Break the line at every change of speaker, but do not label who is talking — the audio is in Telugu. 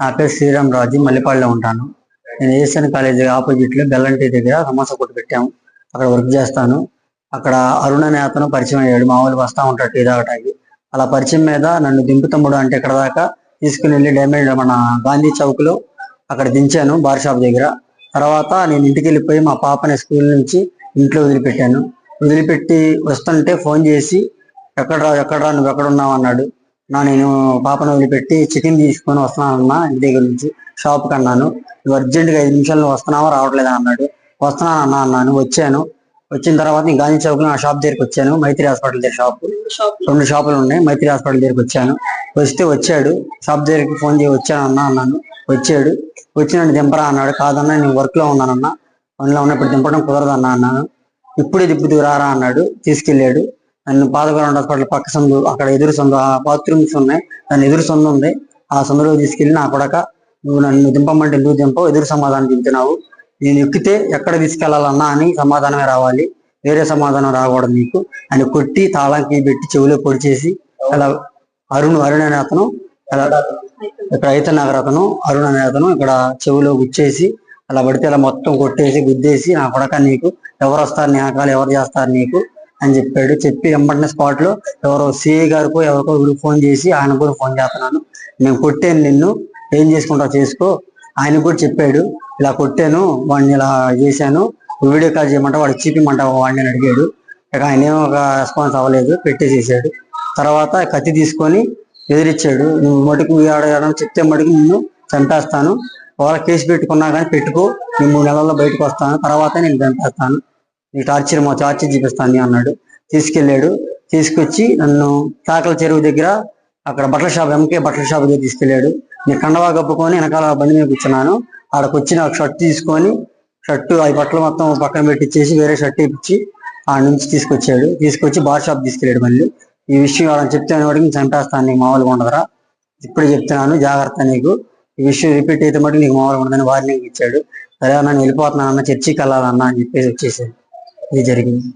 నా పేరు శ్రీరామ్ రాజు మల్లెపాడులో ఉంటాను. నేను ఏఎస్ఎన్ కాలేజీ ఆపోజిట్లో బెల్లంటి దగ్గర సమోసా కొట్టు పెట్టాము అక్కడ వర్క్ చేస్తాను. అక్కడ అరుణ అనే అతను పరిచయం అయ్యాడు. మామూలు వస్తా ఉంటాడు టీ తాగటానికి. అలా పరిచయం మీద నన్ను దింపు తమ్ముడు అంటే ఇక్కడ దాకా తీసుకుని వెళ్ళి డ్యామేజ్ మన గాంధీ చౌక్లో అక్కడ దించాను బార్ షాప్ దగ్గర. తర్వాత నేను ఇంటికి వెళ్ళిపోయి మా పాపని స్కూల్ నుంచి ఇంట్లో వదిలిపెట్టాను. వదిలిపెట్టి వస్తుంటే ఫోన్ చేసి ఎక్కడ ఎక్కడ నువ్వు ఎక్కడ ఉన్నావు? అన్నాడు. నా నేను పాపను వదిలిపెట్టి చికెన్ తీసుకొని వస్తున్నానన్నా ఇంటి దగ్గర నుంచి షాప్ కన్నాను నువ్వు అర్జెంట్గా ఐదు నిమిషాల్లో వస్తున్నావా రావట్లేదా అన్నాడు. వస్తున్నాను అన్నా అన్నాను వచ్చాను. వచ్చిన తర్వాత నేను గాంధీ చౌక్లో నా షాప్ దగ్గరికి వచ్చాను మైత్రి హాస్పిటల్ దగ్గర షాప్ రెండు షాపులు ఉన్నాయి మైత్రి హాస్పిటల్ దగ్గరికి వచ్చాను. వస్తే వచ్చాడు షాప్ దగ్గరికి ఫోన్ చేసి వచ్చాను అన్నా అన్నాను. వచ్చాడు వచ్చినట్టు దింపరా అన్నాడు. కాదన్నా నేను వర్క్లో ఉన్నానన్నా. పనిలో ఉన్నా ఇప్పుడు దింపడం కుదరదు అన్నా అన్నాను. ఇప్పుడే దిప్పుతూ రారా అన్నాడు తీసుకెళ్ళాడు. నన్ను పాదగౌరవ హాస్పిటల్ పక్క సందు అక్కడ ఎదురు సందు ఆ బాత్రూమ్స్ ఉన్నాయి. దాని ఎదురు సందు ఉంది. ఆ సందులో తీసుకెళ్ళి నా కొడక నువ్వు నన్ను దింపమంటే ఎందుకు దింపవు? ఎదురు సమాధానం దింపినావు నేను ఎక్కితే ఎక్కడ తీసుకెళ్ళాలన్నా అని సమాధానమే రావాలి. వేరే సమాధానం రాకూడదు నీకు. అని కొట్టి తాళంకి పెట్టి చెవిలో పొడిచేసి అలా అరుణ్ అరుణ్ అనే అతను అలా ఇక్కడ అయితే నగర్ అతను అరుణ్ అనే అతను ఇక్కడ చెవిలో గుచ్చేసి అలా పడితే అలా మొత్తం కొట్టేసి గుద్దేసి నా కొడక నీకు. ఎవరు వస్తారు నీ ఆకాలు ఎవరు చేస్తారు నీకు? అని చెప్పాడు. చెప్పి వెంబడిన స్పాట్లో ఎవరో సిఐ గారికో ఎవరికో వీడికి ఫోన్ చేసి ఆయన కూడా ఫోన్ చేస్తున్నాను నేను కొట్టాను నిన్ను. ఏం చేసుకుంటావు చేసుకో. ఆయన కూడా చెప్పాడు. ఇలా కొట్టాను. వాడిని ఇలా చేశాను. వీడియో కాల్ చేయమంటా వాడు చూపిమంటావు? వాడిని అని అడిగాడు. ఇక ఆయన ఏమో ఒక రెస్పాన్స్ అవ్వలేదు. పెట్టేసేసాడు. తర్వాత కత్తి తీసుకొని ఎదిరిచ్చాడు. నువ్వు మటుకు ఆడడం చెప్తే మటుకు నిన్ను చంపేస్తాను. వాళ్ళ కేసు పెట్టుకున్నా కానీ పెట్టుకో. నేను మూడు నెలల్లో బయటకు వస్తాను. తర్వాత నేను చంపేస్తాను. నీ టార్చర్ మా టార్చర్ చూపిస్తాను అని అన్నాడు. తీసుకెళ్ళాడు. తీసుకొచ్చి నన్ను తాకల చెరువు దగ్గర అక్కడ బట్టల షాప్ ఎంకే బట్టల షాప్ దగ్గర తీసుకెళ్ళాడు. నేను కండవా కప్పుకొని వెనకాల బండి మీద కూర్చున్నాను. ఆడకు వచ్చి నాకు షర్ట్ తీసుకొని షర్టు ఆ బట్టలు మొత్తం పక్కన పెట్టించేసి వేరే షర్ట్ ఇప్పించి ఆ నుంచి తీసుకొచ్చాడు. తీసుకొచ్చి బార్ షాప్ తీసుకెళ్ళాడు మళ్ళీ. ఈ విషయం వాళ్ళని చెప్తే వాడికి చంపేస్తాను నీకు మామూలుగా ఉండదురా. ఇప్పుడే చెప్తున్నాను జాగ్రత్త నీకు. ఈ విషయం రిపీట్ అయితే మటుకు నీకు మామూలుగా ఉండదని వార్నింగ్ ఇచ్చాడు. సరే అన్న నేను వెళ్ళిపోతున్నాను అన్న చర్చికి వెళ్ళాలన్నా అని చెప్పేసి వచ్చేసాడు. ఇది జరిగింది.